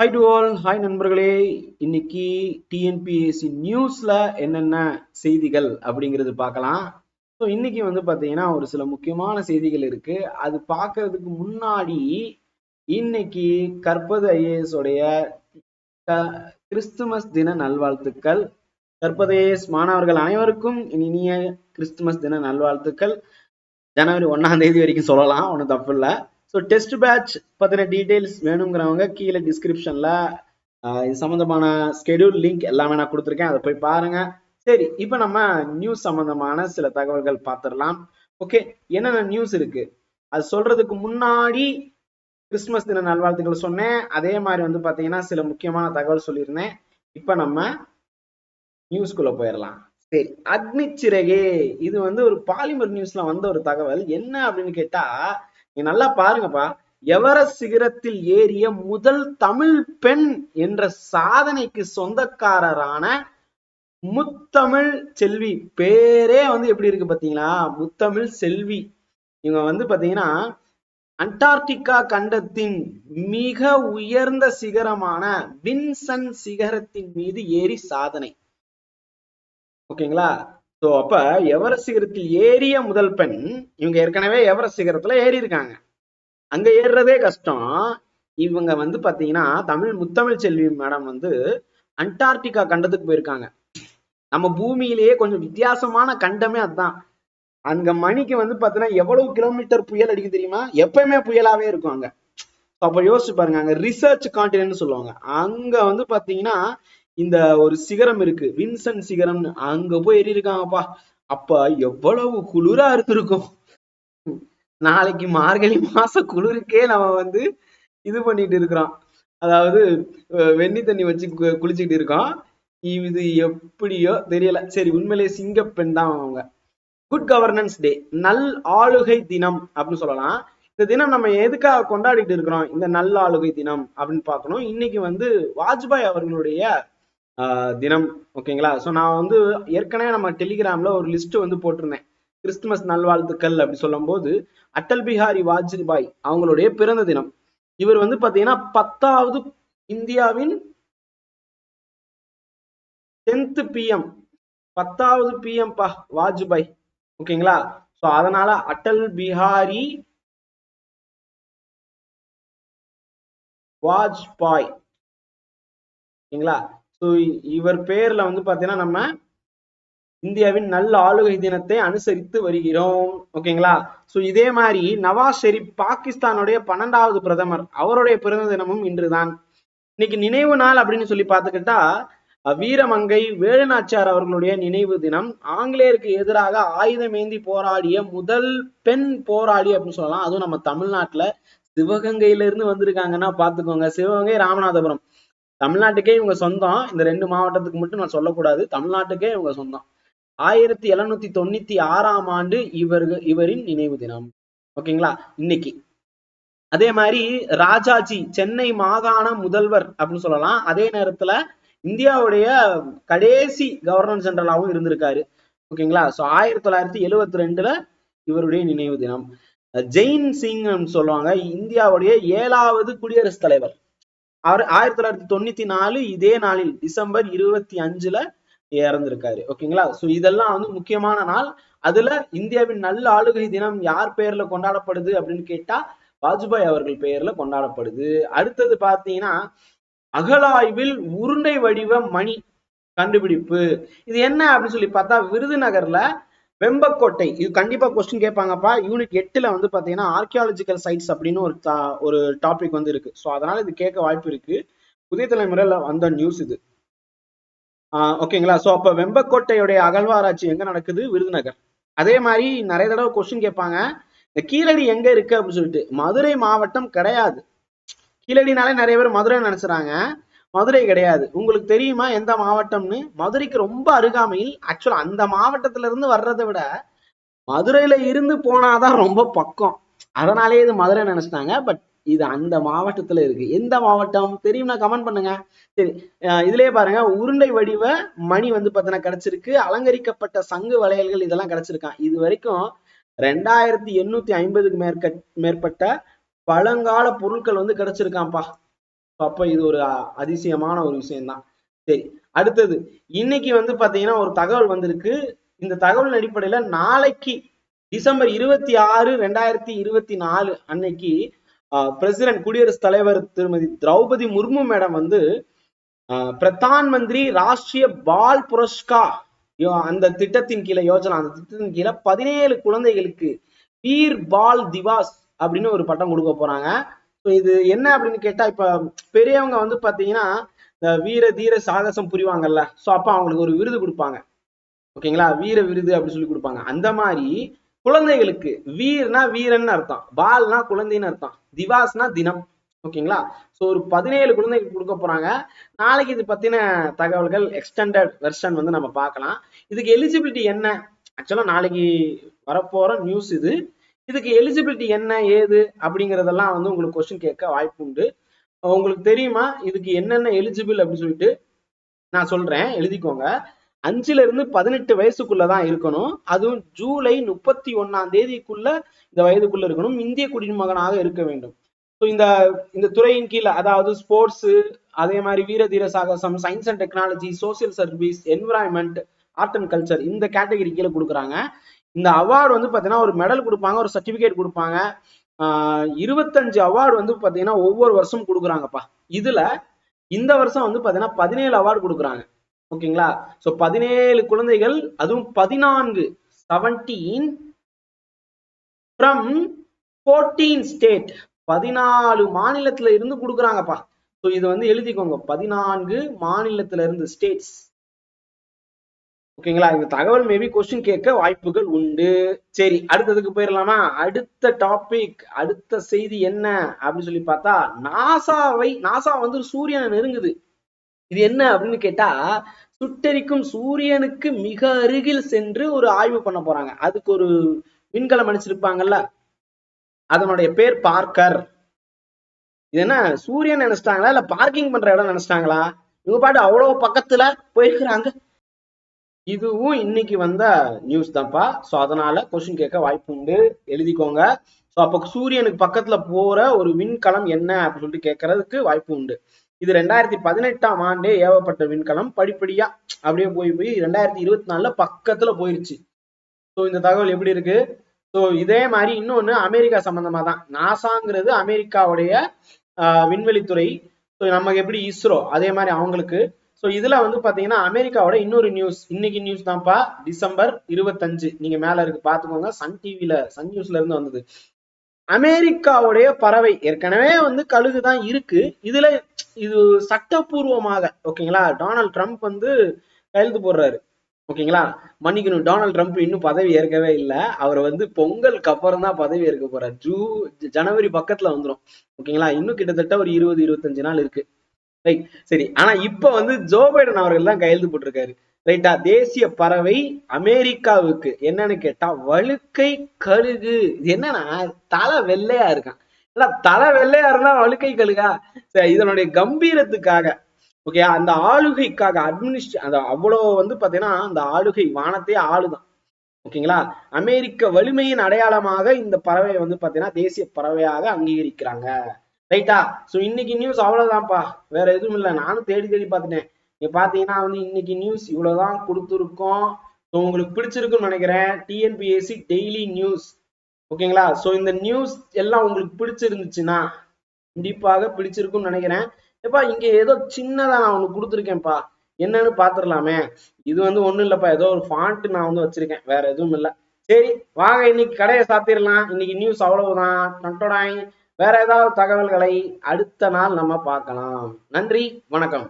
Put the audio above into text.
Hi to all hi நண்பர்களே. இன்னைக்கு TNPSC நியூஸ்ல என்னென்ன செய்திகள் அப்படிங்கிறது பார்க்கலாம். ஸோ இன்னைக்கு வந்து பார்த்தீங்கன்னா ஒரு சில முக்கியமான செய்திகள் இருக்கு. அது பார்க்கறதுக்கு முன்னாடி இன்னைக்கு கற்பது ஐஏஎஸ் உடைய கிறிஸ்துமஸ் தின நல்வாழ்த்துக்கள். கற்பது ஐஏஎஸ் மாணவர்கள் அனைவருக்கும் இனிய கிறிஸ்துமஸ் தின நல்வாழ்த்துக்கள். ஜனவரி ஒன்னாம் தேதி வரைக்கும் சொல்லலாம். ஒன்றும் தப்பு இல்லை. ஸோ டெஸ்ட் பேட்ச் பற்றின டீட்டெயில்ஸ் வேணுங்கிறவங்க கீழே டிஸ்கிரிப்ஷனில் இது சம்மந்தமான ஸ்கெடியூல் லிங்க் எல்லாமே நான் கொடுத்துருக்கேன். அதை போய் பாருங்க. சரி இப்போ நம்ம நியூஸ் சம்மந்தமான சில தகவல்கள் பார்த்துடலாம். ஓகே என்னென்ன நியூஸ் இருக்கு? அது சொல்றதுக்கு முன்னாடி கிறிஸ்துமஸ் தின நல்வாழ்த்துக்கள் சொன்னேன். அதே மாதிரி வந்து பார்த்தீங்கன்னா சில முக்கியமான தகவல் சொல்லியிருந்தேன். இப்போ நம்ம நியூஸ்குள்ளே போயிடலாம். சரி அக்னி சிறகே இது வந்து ஒரு பாலிமர் நியூஸ்ல வந்த ஒரு தகவல். என்ன அப்படின்னு கேட்டால் நீங்க நல்லா பாருங்கப்பா. எவரெஸ்ட் சிகரத்தில் ஏறிய முதல் தமிழ் பெண் என்ற சாதனைக்கு சொந்தக்காரரான முத்தமிழ் செல்வி. பேரே வந்து எப்படி இருக்கு பாத்தீங்களா முத்தமிழ் செல்வி. இவங்க வந்து பாத்தீங்கன்னா அண்டார்டிகா கண்டத்தின் மிக உயர்ந்த சிகரமான வின்சன் சிகரத்தின் மீது ஏறி சாதனை. ஓகேங்களா? ஸோ அப்ப எவரெஸ்ட் சிகரத்தில் ஏறிய முதல் பெண் இவங்க ஏற்கனவே எவரெஸ்ட் சிகரத்துல ஏறி இருக்காங்க அங்க ஏறுறதே கஷ்டம். இவங்க வந்து பாத்தீங்கன்னா தமிழ் முத்தமிழ் செல்வி மேடம் வந்து அண்டார்டிகா கண்டத்துக்கு போயிருக்காங்க. நம்ம பூமியிலேயே கொஞ்சம் வித்தியாசமான கண்டமே அதுதான் அங்க மணிக்கு வந்து பாத்தீங்கன்னா எவ்வளவு கிலோமீட்டர் புயல் அடிக்கும் தெரியுமா? எப்பயுமே புயலாவே இருக்கும் அங்க. அப்ப யோசிச்சு பாருங்க அங்க ரிசர்ச் கான்டினென்ட் சொல்லுவாங்க. அங்க வந்து பாத்தீங்கன்னா இந்த ஒரு சிகரம் இருக்கு. வின்சன் சிகரம்னு அங்க போய் ஏறியிருக்காங்கப்பா அப்ப எவ்வளவு குளிரா இருந்திருக்கும். நாளைக்கு மார்கழி மாச குளிருக்கே நம்ம வந்து இது பண்ணிட்டு இருக்கிறோம். அதாவது வெண்ணி தண்ணி வச்சு குளிச்சுட்டு குளிச்சுக்கிட்டு இருக்கோம். இது எப்படியோ தெரியல. சரி உண்மையிலேயே சிங்கப்பெண் தான் அவங்க. குட் கவர்னன்ஸ் டே நல் ஆளுகை தினம் அப்படின்னு சொல்லலாம். இந்த தினம் நம்ம எதுக்காக கொண்டாடிட்டு இருக்கிறோம்? இந்த நல் ஆளுகை தினம் அப்படின்னு பார்க்கணும். இன்னைக்கு வந்து வாஜ்பாய் அவர்களுடைய தினம் ஓகேங்களா? ஸோ நான் வந்து ஏற்கனவே நம்ம டெலிகிராம்ல ஒரு லிஸ்ட் வந்து போட்டிருந்தேன். கிறிஸ்துமஸ் நல்வாழ்த்துக்கள் அப்படி சொல்லும்போது அட்டல் பிஹாரி வாஜ்பாய் அவங்களுடைய பிறந்த தினம். இவர் வந்து பாத்தீங்கன்னா பத்தாவது இந்தியாவின் டென்த் பிஎம் பத்தாவது பிஎம் பா வாஜ்பாய். ஓகேங்களா? சோ அதனால அட்டல் பிஹாரி வாஜ்பாய். ஓகேங்களா? ஸோ இவர் பேர்ல வந்து பாத்தீங்கன்னா நம்ம இந்தியாவின் நல்ல ஆளுகை தினத்தை அனுசரித்து வருகிறோம். ஓகேங்களா? ஸோ இதே மாதிரி நவாஸ் ஷெரீப் பாகிஸ்தானுடைய பன்னெண்டாவது பிரதமர். அவருடைய பிறந்த தினமும் இன்றுதான். இன்னைக்கு நினைவு நாள் அப்படின்னு சொல்லி பார்த்துக்கிட்டா வீரமங்கை வேலுநாச்சியார் அவர்களுடைய நினைவு தினம். ஆங்கிலேயருக்கு எதிராக ஆயுதமேந்தி போராடிய முதல் பெண் போராளி அப்படின்னு சொல்லலாம். அதுவும் நம்ம தமிழ்நாட்டுல சிவகங்கையில இருந்து வந்திருக்காங்கன்னா பாத்துக்கோங்க சிவகங்கை ராமநாதபுரம். தமிழ்நாட்டுக்கே இவங்க சொந்தம். இந்த ரெண்டு மாவட்டத்துக்கு மட்டும் நான் சொல்லக்கூடாது. தமிழ்நாட்டுக்கே இவங்க சொந்தம். ஆயிரத்தி எழுநூத்தி தொண்ணூத்தி ஆறாம் ஆண்டு இவர்கள் இவரின் நினைவு தினம். ஓகேங்களா? இன்னைக்கு. அதே மாதிரி ராஜாஜி சென்னை மாகாண முதல்வர் அப்படின்னு சொல்லலாம். அதே நேரத்துல இந்தியாவுடைய கடைசி கவர்னர் ஜெனரலாகவும் இருந்திருக்காரு. ஓகேங்களா? சோ ஆயிரத்தி தொள்ளாயிரத்தி எழுவத்தி ரெண்டுல இவருடைய நினைவு தினம். ஜெயின் சிங் சொல்லுவாங்க. இந்தியாவுடைய ஏழாவது குடியரசுத் தலைவர். ஆயிரத்தி தொள்ளாயிரத்தி தொண்ணூத்தி நாலு இதே நாளில் டிசம்பர் இருபத்தி அஞ்சுல இறந்திருக்காரு. ஓகேங்களா சோ இதெல்லாம் வந்து முக்கியமான நாள். அதுல இந்தியாவின் நல்ல ஆளுகை தினம் யார் பெயர்ல கொண்டாடப்படுது அப்படின்னு கேட்டா வாஜ்பாய் அவர்கள் பெயர்ல கொண்டாடப்படுது. அடுத்தது பாத்தீங்கன்னா அகலாய்வில் உருண்டை வடிவ மணி கண்டுபிடிப்பு. இது என்ன அப்படின்னு சொல்லி பார்த்தா விருதுநகர்ல வெம்பக்கோட்டை. இது கண்டிப்பா கொஸ்டின் கேட்பாங்கப்பா. யூனிட் எட்டுல வந்து பாத்தீங்கன்னா ஆர்கியாலஜிக்கல் சைட்ஸ் அப்படின்னு ஒரு ஒரு டாபிக் வந்து இருக்கு. ஸோ அதனால இது கேட்க வாய்ப்பு இருக்கு. புதிய தலைமுறையில வந்த நியூஸ் இது. ஆஹ் ஓகேங்களா ஸோ அப்ப வெம்பக்கோட்டையுடைய அகழ்வாராய்ச்சி எங்க நடக்குது? விருதுநகர். அதே மாதிரி நிறைய தடவை கொஸ்டின் கேட்பாங்க. இந்த கீழடி எங்க இருக்கு அப்படின்னு சொல்லிட்டு. மதுரை மாவட்டம் கிடையாது. கீழடினாலே நிறைய பேர் மதுரை நினைச்சுறாங்க. மதுரை கிடையாது. உங்களுக்கு தெரியுமா எந்த மாவட்டம்னு? மதுரைக்கு ரொம்ப அருகாமையில் ஆக்சுவலா அந்த மாவட்டத்துல இருந்து வர்றதை விட மதுரையில இருந்து போனாதான் ரொம்ப பக்கம். அதனாலேயே இது மதுரை நினைச்சிட்டாங்க. பட் இது அந்த மாவட்டத்துல இருக்கு. எந்த மாவட்டம்? தெரியும்னா கமெண்ட் பண்ணுங்க. சரி இதுலயே பாருங்க. உருண்டை வடிவ மணி வந்து பாத்தீங்கன்னா கிடைச்சிருக்கு. அலங்கரிக்கப்பட்ட சங்கு வளையல்கள் இதெல்லாம் கிடைச்சிருக்கான். இது வரைக்கும் ரெண்டாயிரத்தி எண்ணூத்தி ஐம்பதுக்கு மேற்க மேற்பட்ட பழங்கால பொருட்கள் வந்து கிடைச்சிருக்கான்ப்பா. அப்ப இது ஒரு அதிசயமான ஒரு விஷயம்தான். சரி அடுத்தது. இன்னைக்கு வந்து பாத்தீங்கன்னா ஒரு தகவல் வந்திருக்கு. இந்த தகவல் அடிப்படையில நாளைக்கு டிசம்பர் இருபத்தி ஆறு ரெண்டாயிரத்தி இருபத்தி நாலு அன்னைக்கு பிரசிடென்ட் குடியரசுத் தலைவர் திருமதி திரௌபதி முர்மு மேடம் வந்து பிரதான் மந்திரி ராஷ்டிரிய பால் புரஸ்கா அந்த திட்டத்தின் கீழே யோஜனா அந்த திட்டத்தின் கீழே பதினேழு குழந்தைகளுக்கு வீர் பால் திவாஸ் அப்படின்னு ஒரு பட்டம் கொடுக்க போறாங்க. இது என்ன அப்படின்னு கேட்டா இப்ப பெரியவங்க வந்து பாத்தீங்கன்னா இந்த வீர தீர சாகசம் புரிவாங்கல்ல. சோ அப்ப அவங்களுக்கு ஒரு விருது கொடுப்பாங்க. ஓகேங்களா வீர விருது அப்படின்னு சொல்லி கொடுப்பாங்க. அந்த மாதிரி குழந்தைகளுக்கு வீர்னா வீரன் அர்த்தம். பால்னா குழந்தைன்னு அர்த்தம். திவாஸ்னா தினம். ஓகேங்களா ஸோ ஒரு பதினேழு குழந்தைக்கு கொடுக்க போறாங்க. நாளைக்கு இது பத்தின தகவல்கள் எக்ஸ்டெண்டட் வெர்ஷன் வந்து நம்ம பார்க்கலாம். இதுக்கு எலிஜிபிலிட்டி என்ன? ஆக்சுவலா நாளைக்கு வரப்போற நியூஸ் இது. இதுக்கு எலிஜிபிலிட்டி என்ன ஏது அப்படிங்கறதெல்லாம் வந்து உங்களுக்கு கொஸ்டின் கேட்க வாய்ப்பு உண்டு. உங்களுக்கு தெரியுமா இதுக்கு என்னென்ன எலிஜிபிள் அப்படின்னு சொல்லிட்டு? நான் சொல்றேன் எழுதிக்கோங்க. அஞ்சுல இருந்து பதினெட்டு வயசுக்குள்ளதான் இருக்கணும். அதுவும் ஜூலை முப்பத்தி ஒன்னாம் தேதிக்குள்ள இந்த வயதுக்குள்ள இருக்கணும். இந்திய குடிமகனாக இருக்க வேண்டும். ஸோ இந்த இந்த துறையின் கீழே அதாவது ஸ்போர்ட்ஸ் அதே மாதிரி வீர தீர சாகசம் science and technology social service environment art and culture இந்த கேட்டகரி கீழே கொடுக்குறாங்க. இந்த அவார்டு வந்து பார்த்தீங்கன்னா ஒரு மெடல் கொடுப்பாங்க ஒரு சர்டிபிகேட் கொடுப்பாங்க. இருபத்தஞ்சு அவார்டு வந்து பார்த்தீங்கன்னா ஒவ்வொரு வருஷம் கொடுக்குறாங்கப்பா. இதுல இந்த வருஷம் வந்து பார்த்தீங்கன்னா பதினேழு அவார்டு கொடுக்குறாங்க. ஓகேங்களா? ஸோ பதினேழு குழந்தைகள் அதுவும் பதினான்கு செவன்டீன் ஃப்ரம் ஃபோர்டீன் ஸ்டேட் பதினாலு மாநிலத்துல இருந்து கொடுக்குறாங்கப்பா. ஸோ இது வந்து எழுதிக்கோங்க. பதினான்கு மாநிலத்துல இருந்து ஸ்டேட்ஸ் ஓகேங்களா? இந்த தகவல் மேபி கொஸ்டின் கேட்க வாய்ப்புகள் உண்டு. சரி அடுத்ததுக்கு போயிடலாமா அடுத்த டாபிக் அடுத்த செய்தி என்ன? அப்படின்னு சொல்லி பார்த்தா நாசாவை நாசா வந்து சூரியனை நெருங்குது. இது என்ன அப்படின்னு கேட்டா சுட்டெரிக்கும் சூரியனுக்கு மிக அருகில் சென்று ஒரு ஆய்வு பண்ண போறாங்க. அதுக்கு ஒரு விண்கலம் அனுப்பிச்சிருப்பாங்கல்ல? அதனுடைய பேர் பார்க்கர். இது என்ன சூரியன் நினைச்சிட்டாங்களா? இல்ல பார்க்கிங் பண்ற இடம் நினைச்சிட்டாங்களா? இவங்க பாட்டு அவ்வளவு பக்கத்துல போயிருக்கிறாங்க. இதுவும் இன்னைக்கு வந்த நியூஸ் தான்ப்பா. ஸோ அதனால கொஸ்டின் கேட்க வாய்ப்பு உண்டு. எழுதிக்கோங்க. ஸோ அப்போ சூரியனுக்கு பக்கத்துல போற ஒரு விண்கலம் என்ன அப்படின்னு சொல்லிட்டு கேட்கறதுக்கு வாய்ப்பு உண்டு. இது ரெண்டாயிரத்தி பதினெட்டாம் ஆண்டே ஏவப்பட்ட விண்கலம். படிப்படியா அப்படியே போய் போய் ரெண்டாயிரத்தி இருபத்தி நாலுல பக்கத்துல போயிருச்சு. ஸோ இந்த தகவல் எப்படி இருக்கு? ஸோ இதே மாதிரி இன்னொன்று அமெரிக்கா சம்பந்தமா தான் நாசாங்கிறது அமெரிக்காவுடைய விண்வெளித்துறை. ஸோ நமக்கு எப்படி இஸ்ரோ அதே மாதிரி அவங்களுக்கு ஸோ இதுல வந்து பாத்தீங்கன்னா அமெரிக்காவோட இன்னொரு நியூஸ் இன்னைக்கு நியூஸ் தான்ப்பா. டிசம்பர் இருபத்தஞ்சு. நீங்க மேல இருக்கு பாத்துக்கோங்க. சன் டிவில சன் நியூஸ்ல இருந்து வந்தது. அமெரிக்காவுடைய பறவை ஏற்கனவே வந்து கழுகு தான் இருக்கு. இதுல இது சட்டப்பூர்வமாக ஓகேங்களா? டொனால்ட் ட்ரம்ப் வந்து கையெழுத்து போடுறாரு. ஓகேங்களா? மன்னிக்கணும் டொனால்ட் ட்ரம்ப் இன்னும் பதவி ஏற்கவே இல்லை. அவர் வந்து பொங்கலுக்கு அப்புறம் தான் பதவி ஏற்க போறாரு. ஜூ ஜனவரி பக்கத்துல வந்துடும் ஓகேங்களா? இன்னும் கிட்டத்தட்ட ஒரு இருபது இருபத்தஞ்சு நாள் இருக்கு. ரைட் சரி. ஆனா இப்ப வந்து ஜோ பைடன் அவர்கள் தான் கையெழுத்து போட்டிருக்காரு. ரைட்டா தேசிய பறவை அமெரிக்காவுக்கு என்னன்னு கேட்டா வழுக்கை கழுகு. இது என்னன்னா தலை வெள்ளையா இருக்கான். இல்ல தலை வெள்ளையா இருந்தா வழுக்கை கழுகா? இதனுடைய கம்பீரத்துக்காக ஓகே அந்த ஆளுகைக்காக அட்மினிஸ்ட் அந்த அவ்வளவு வந்து பாத்தீங்கன்னா அந்த ஆளுகை வானத்தையே ஆளுதான். ஓகேங்களா அமெரிக்க வலிமையின் அடையாளமாக இந்த பறவையை வந்து பாத்தீங்கன்னா தேசிய பறவையாக அங்கீகரிக்கிறாங்க. ரைட்டா ஸோ இன்னைக்கு நியூஸ் அவ்வளவுதான்ப்பா. வேற எதுவும் இல்லை. நானும் தேடி தேடி பார்த்துட்டேன். நீங்க பார்த்தீங்கன்னா வந்து இன்னைக்கு நியூஸ் இவ்வளவுதான் கொடுத்துருக்கோம். ஸோ உங்களுக்கு பிடிச்சிருக்குன்னு நினைக்கிறேன். டிஎன்பிஎஸ்சி டெய்லி நியூஸ் ஓகேங்களா? ஸோ இந்த நியூஸ் எல்லாம் உங்களுக்கு பிடிச்சிருந்துச்சுன்னா கண்டிப்பாக பிடிச்சிருக்குன்னு நினைக்கிறேன். எப்பா இங்கே ஏதோ சின்னதா நான் உனக்கு கொடுத்துருக்கேன்ப்பா. என்னன்னு பாத்துடலாமே இது வந்து ஒண்ணும் இல்லப்பா. ஏதோ ஒரு ஃபாண்ட் நான் வந்து வச்சிருக்கேன். வேற எதுவும் இல்லை. சரி வாங்க இன்னைக்கு கடையை சாத்திரலாம் இன்னைக்கு நியூஸ் அவ்வளவுதான். நட்டோடாய் வேற ஏதாவது தகவல்களை அடுத்த நாள் நம்ம பார்க்கலாம். நன்றி வணக்கம்.